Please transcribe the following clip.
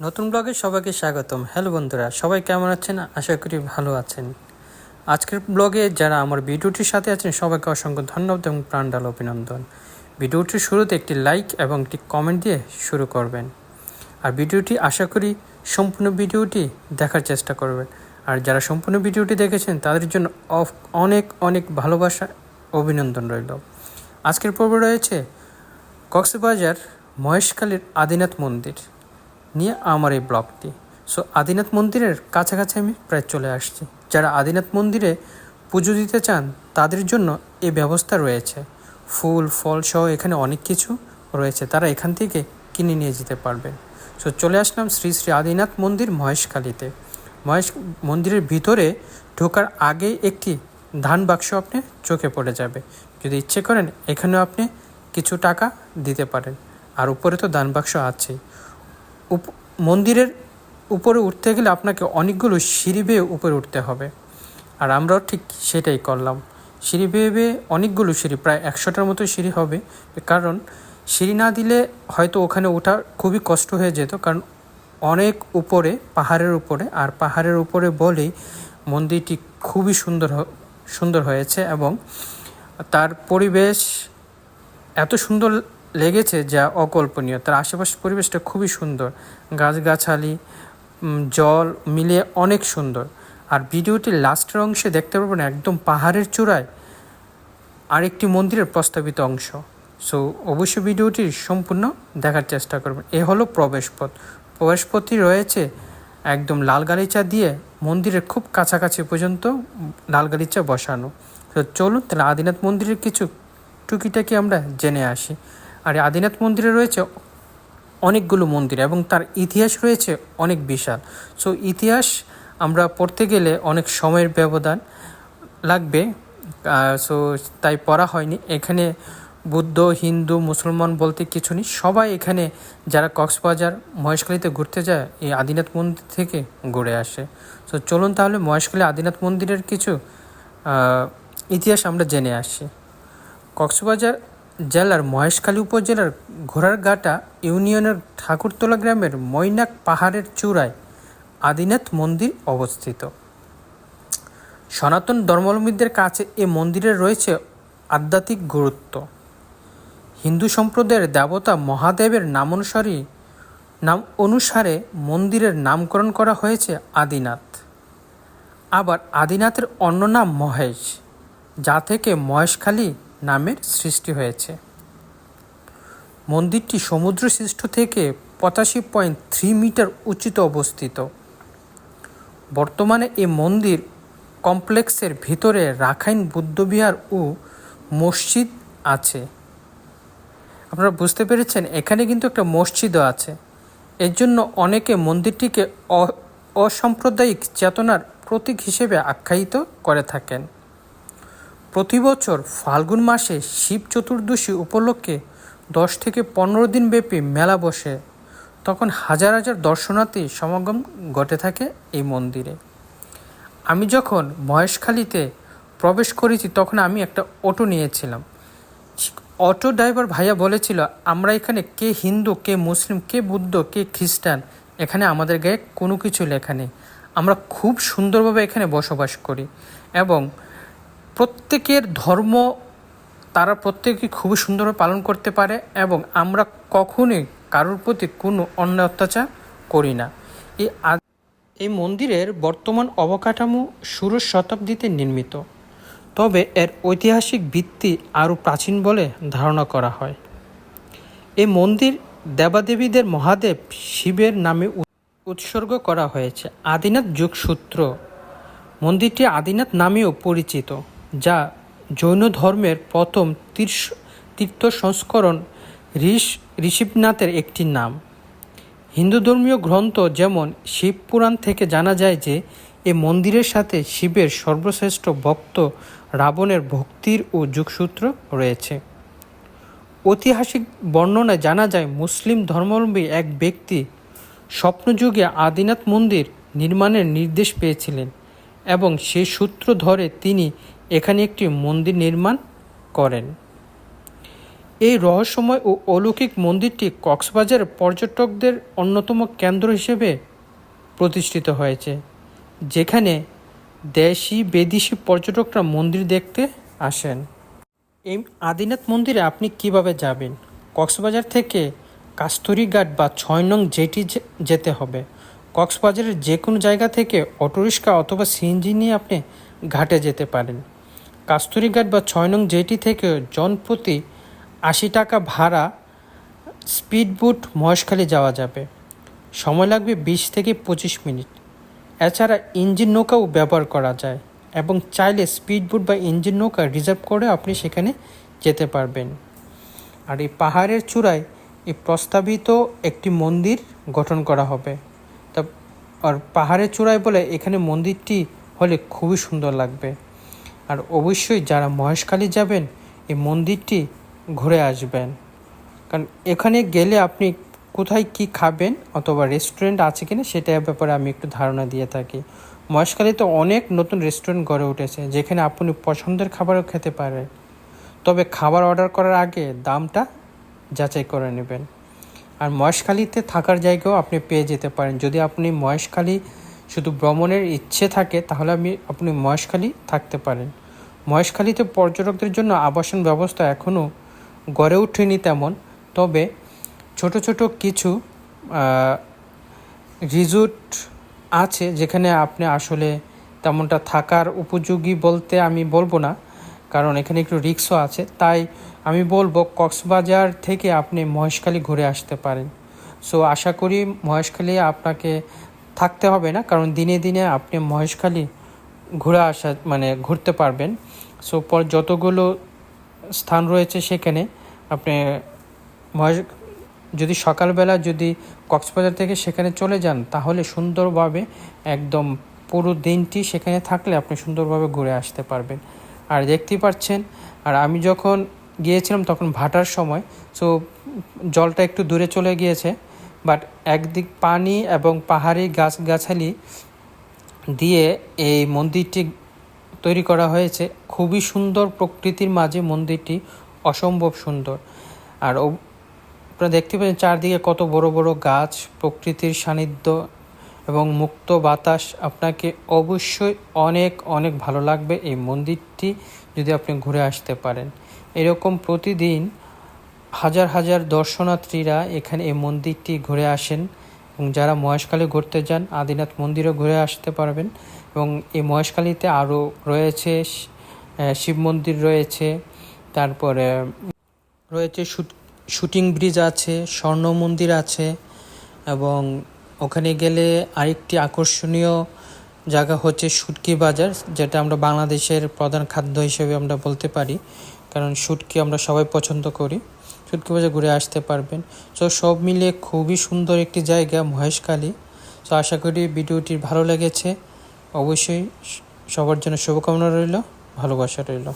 নতুন ব্লগে সবাইকে স্বাগতম। হ্যালো বন্ধুরা, সবাই কেমন আছেন? আশা করি ভালো আছেন। আজকের ব্লগে যারা আমার ভিডিওটির সাথে আছেন, সবাইকে অসংখ্য ধন্যবাদ এবং প্রাণডাল অভিনন্দন। ভিডিওটির শুরুতে একটি লাইক এবং একটি কমেন্ট দিয়ে শুরু করবেন। আর ভিডিওটি আশা করি সম্পূর্ণ ভিডিওটি দেখার চেষ্টা করবেন। আর যারা সম্পূর্ণ ভিডিওটি দেখেছেন, তাদের জন্য অনেক অনেক ভালোবাসা, অভিনন্দন রইল। আজকের পর্ব রয়েছে কক্সবাজার মহেশখালীর আদিনাথ মন্দির। নিয়ে আমার এই ব্লগটি। সো আদিনাথ মন্দিরের কাছাকাছি আমি প্রায় চলে আসছি। যারা আদিনাথ মন্দিরে পুজো দিতে চান, তাদের জন্য এই ব্যবস্থা রয়েছে। ফুল, ফল সহ এখানে অনেক কিছু রয়েছে। তারা এখান থেকে কিনে নিয়ে যেতে পারবেন। সো চলে আসলাম শ্রী শ্রী আদিনাথ মন্দির মহেশখালীতে। মহেশ, মন্দিরের ভিতরে ঢোকার আগে একটি ধান বাক্স আপনি চোখে পড়ে যাবে। যদি ইচ্ছে করেন, এখানেও আপনি কিছু টাকা দিতে পারেন। আর উপরে তো দান বাক্স আছেই মন্দিরের উপরে উঠতে গেলে আপনাকে অনেকগুলো সিঁড়ি বেয়ে উপরে উঠতে হবে। আর আমরাও ঠিক সেটাই করলাম। সিঁড়ি বেয়ে বেয়ে অনেকগুলো সিঁড়ি, প্রায় একশোটার মতো সিঁড়ি হবে। কারণ সিঁড়ি না দিলে হয়তো ওখানে ওঠা খুবই কষ্ট হয়ে যেত। কারণ অনেক উপরে, পাহাড়ের উপরে, আর পাহাড়ের উপরে বলেই মন্দিরটি খুবই সুন্দর সুন্দর হয়েছে এবং তার পরিবেশ এত সুন্দর লেগেছে যা অকল্পনীয়। তার আশেপাশের পরিবেশটা খুবই সুন্দর। গাছগাছালি জল মিলিয়ে অনেক সুন্দর। আর ভিডিওটির লাস্টের অংশে দেখতে পারবেন একদম পাহাড়ের চূড়ায় আরেকটি মন্দিরের প্রস্তাবিত অংশ। সো অবশ্যই ভিডিওটি সম্পূর্ণ দেখার চেষ্টা করবেন। এ হলো প্রবেশপথ। প্রবেশপথটি রয়েছে একদম লাল গালিচা দিয়ে মন্দিরের খুব কাছাকাছি পর্যন্ত লাল গালিচা বসানো। তো চলুন তাহলে আদিনাথ মন্দিরের কিছু টুকিটাকি আমরা জেনে আসি। আর আদিনাথ মন্দিরে রয়েছে অনেকগুলো মন্দির এবং তার ইতিহাস রয়েছে অনেক বিশাল। সো ইতিহাস আমরা পড়তে গেলে অনেক সময়ের ব্যবধান লাগবে সো তাই পড়া হয়নি। এখানে বুদ্ধ, হিন্দু, মুসলমান বলতে কিছু নেই। সবাই এখানে যারা কক্সবাজার, মহেশখালীতে ঘুরতে যায়, এই আদিনাথ মন্দির থেকে ঘুরে আসে। সো চলুন তাহলে মহেশখালী আদিনাথ মন্দিরের কিছু ইতিহাস আমরা জেনে আসি। কক্সবাজার জেলার মহেশখালী উপজেলার ঘোড়ারঘাটা ইউনিয়নের ঠাকুরতলা গ্রামের মৈনাক পাহাড়ের চূড়ায় আদিনাথ মন্দির অবস্থিত। সনাতন ধর্মাবলম্বীদের কাছে এ মন্দিরের রয়েছে আধ্যাত্মিক গুরুত্ব। হিন্দু সম্প্রদায়ের দেবতা মহাদেবের নাম নামানুসারী নাম অনুসারে মন্দিরের নামকরণ করা হয়েছে আদিনাথ। আবার আদিনাথের অন্য নাম মহেশ, যা থেকে মহেশখালী নামের সৃষ্টি হয়েছে। মন্দিরটি সমুদ্র সৃষ্ট থেকে পঁচাশি পয়েন্ট থ্রি মিটার উচ্চিত অবস্থিত। বর্তমানে এই মন্দির কমপ্লেক্সের ভিতরে রাখাইন, বুদ্ধবিহার ও মসজিদ আছে। আপনারা বুঝতে পেরেছেন, এখানে কিন্তু একটা মসজিদও আছে। এর জন্য অনেকে মন্দিরটিকে অসাম্প্রদায়িক চেতনার প্রতীক হিসেবে আখ্যায়িত করে থাকেন। প্রতি বছর ফাল্গুন মাসে শিব চতুর্দশী উপলক্ষে দশ থেকে পনেরো দিন ব্যাপী মেলা বসে। তখন হাজার হাজার দর্শনার্থী সমাগম ঘটে থাকে এই মন্দিরে। আমি যখন মহেশখালীতে প্রবেশ করেছি, তখন আমি একটা অটো নিয়েছিলাম। অটো ড্রাইভার ভাইয়া বলেছিল, আমরা এখানে কে হিন্দু, কে মুসলিম, কে বুদ্ধ, কে খ্রিস্টান, এখানে আমাদের গায়ে কোনো কিছু লেখা নেই। আমরা খুব সুন্দরভাবে এখানে বসবাস করি এবং প্রত্যেকের ধর্ম তারা প্রত্যেকে খুবই সুন্দরভাবে পালন করতে পারে এবং আমরা কখনোই কারোর প্রতি কোনো অন্যায় অত্যাচার করি না। এই এই মন্দিরের বর্তমান অবকাঠামো ষোড়শ শতাব্দীতে নির্মিত। তবে এর ঐতিহাসিক ভিত্তি আরও প্রাচীন বলে ধারণা করা হয়। এই মন্দির দেবাদেবীদের মহাদেব শিবের নামে উৎসর্গ করা হয়েছে। আদিনাথ যুগসূত্র। মন্দিরটি আদিনাথ নামেও পরিচিত। যা জৈন ধর্মের প্রথম তীর্থ সংস্করণ ঋষ ঋষিবনাথের একটি নাম। হিন্দু ধর্মীয় গ্রন্থ যেমন শিব পুরাণ থেকে জানা যায় যে, এ মন্দিরের সাথে শিবের সর্বশ্রেষ্ঠ ভক্ত রাবণের ভক্তির ও যুগসূত্র রয়েছে। ঐতিহাসিক বর্ণনায় জানা যায়, মুসলিম ধর্মাবলম্বী এক ব্যক্তি স্বপ্নযুগে আদিনাথ মন্দির নির্মাণের নির্দেশ পেয়েছিলেন এবং সেই সূত্র ধরে তিনি এখানে একটি মন্দির নির্মাণ করেন। এই রহস্যময় ও অলৌকিক মন্দিরটি কক্সবাজার পর্যটকদের অন্যতম কেন্দ্র হিসেবে প্রতিষ্ঠিত হয়েছে, যেখানে দেশি, বিদেশি পর্যটকরা মন্দির দেখতে আসেন। এই আদিনাথ মন্দিরে আপনি কীভাবে যাবেন? কক্সবাজার থেকে কাস্তরিঘাট বা ছয় নং জেটি যেতে হবে। কক্সবাজারের যে কোনো জায়গা থেকে অটোরিক্সা অথবা সিএনজি নিয়ে আপনি ঘাটে যেতে পারেন। কাস্তরিঘাট বা ছয় নং জেটি থেকে জনপ্রতি আশি টাকা ভাড়া স্পিডবোট মহেশখালী যাওয়া যাবে। সময় লাগবে বিশ থেকে পঁচিশ মিনিট। এছাড়া ইঞ্জিন নৌকাও ব্যবহার করা যায় এবং চাইলে স্পিডবোট বা ইঞ্জিন নৌকা রিজার্ভ করে আপনি সেখানে যেতে পারবেন। আর এই পাহাড়ের চূড়ায় এই প্রস্তাবিত একটি মন্দির গঠন করা হবে। তা, আর পাহাড়ের চূড়ায় বলে এখানে মন্দিরটি হলে খুবই সুন্দর লাগবে। আর অবশ্যই যারা মহেশখালী যাবেন, এই মন্দিরটি ঘুরে আসবেন। কারণ এখানে গেলে আপনি কোথায় কি খাবেন অথবা রেস্টুরেন্ট আছে কিনা সেটার ব্যাপারে আমি একটু ধারণা দিয়ে থাকি। মহেশখালীতে অনেক নতুন রেস্টুরেন্ট গড়ে উঠেছে, যেখানে আপনি পছন্দের খাবারও খেতে পারেন। তবে খাবার অর্ডার করার আগে দামটা যাচাই করে নেবেন। আর মহেশখালীতে থাকার জায়গাও আপনি পেয়ে যেতে পারেন। যদি আপনি মহেশখালী শুধু ভ্রমণের ইচ্ছে থাকে, তাহলে আমি, আপনি মহেশখালী থাকতে পারেন। মহেশখালীতে পর্যটকদের জন্য আবাসন ব্যবস্থা এখনও গড়ে ওঠেনি তেমন। তবে ছোট ছোট কিছু রিজোর্ট আছে যেখানে আপনি আসলে তেমনটা থাকার উপযোগী বলতে আমি বলব না, কারণ এখানে একটু রিক্সও আছে। তাই আমি বলব কক্সবাজার থেকে আপনি মহেশখালী ঘুরে আসতে পারেন। সো আশা করি মহেশখালী আপনাকে থাকতে হবে না, কারণ দিনে দিনে আপনি মহেশখালী ঘুরে আসা মানে ঘুরতে পারবেন। সো পর যতগুলো স্থান রয়েছে সেখানে আপনি মহেশ, যদি সকালবেলা যদি কক্সবাজার থেকে সেখানে চলে যান, তাহলে সুন্দরভাবে একদম পুরো দিনটি সেখানে থাকলে আপনি সুন্দরভাবে ঘুরে আসতে পারবেন। আর দেখতেই পাচ্ছেন, আর আমি যখন গিয়েছিলাম তখন ভাটার সময় সো জলটা একটু দূরে চলে গিয়েছে। বাট একদিক পানি এবং পাহাড়ি গাছগাছালি দিয়ে এই মন্দিরটি তৈরি করা হয়েছে। খুবই সুন্দর প্রকৃতির মাঝে মন্দিরটি অসম্ভব সুন্দর। আর আপনারা দেখতে পাচ্ছেন চারদিকে কত বড় বড় গাছ, প্রকৃতির সান্নিধ্য এবং মুক্ত বাতাস। আপনাকে অবশ্যই অনেক অনেক ভালো লাগবে এই মন্দিরটি যদি আপনি ঘুরে আসতে পারেন। এরকম প্রতিদিন হাজার হাজার দর্শনার্থীরা এখানে এই মন্দিরটি ঘুরে আসেন এবং যারা মহেশখালী ঘুরতে যান, আদিনাথ মন্দিরও ঘুরে আসতে পারবেন এবং এই মহেশখালীতে আরও রয়েছে শিব মন্দির রয়েছে, তারপরে রয়েছে শুট- ব্রিজ আছে, স্বর্ণ মন্দির আছে এবং ওখানে গেলে আরেকটি আকর্ষণীয় জায়গা হচ্ছে শুটকি বাজার, যেটা আমরা বাংলাদেশের প্রধান খাদ্য হিসেবে আমরা বলতে পারি। কারণ শুটকি আমরা সবাই পছন্দ করি। শুটকি বাজার ঘুরে আসতে পারবেন। সো সব মিলিয়ে খুবই সুন্দর একটি জায়গা, মহেশখালী। সো আশা করি ভিডিওটি ভালো লেগেছে। অবশ্যই সবার জন্য শুভকামনা রইল, ভালোবাসা রইল।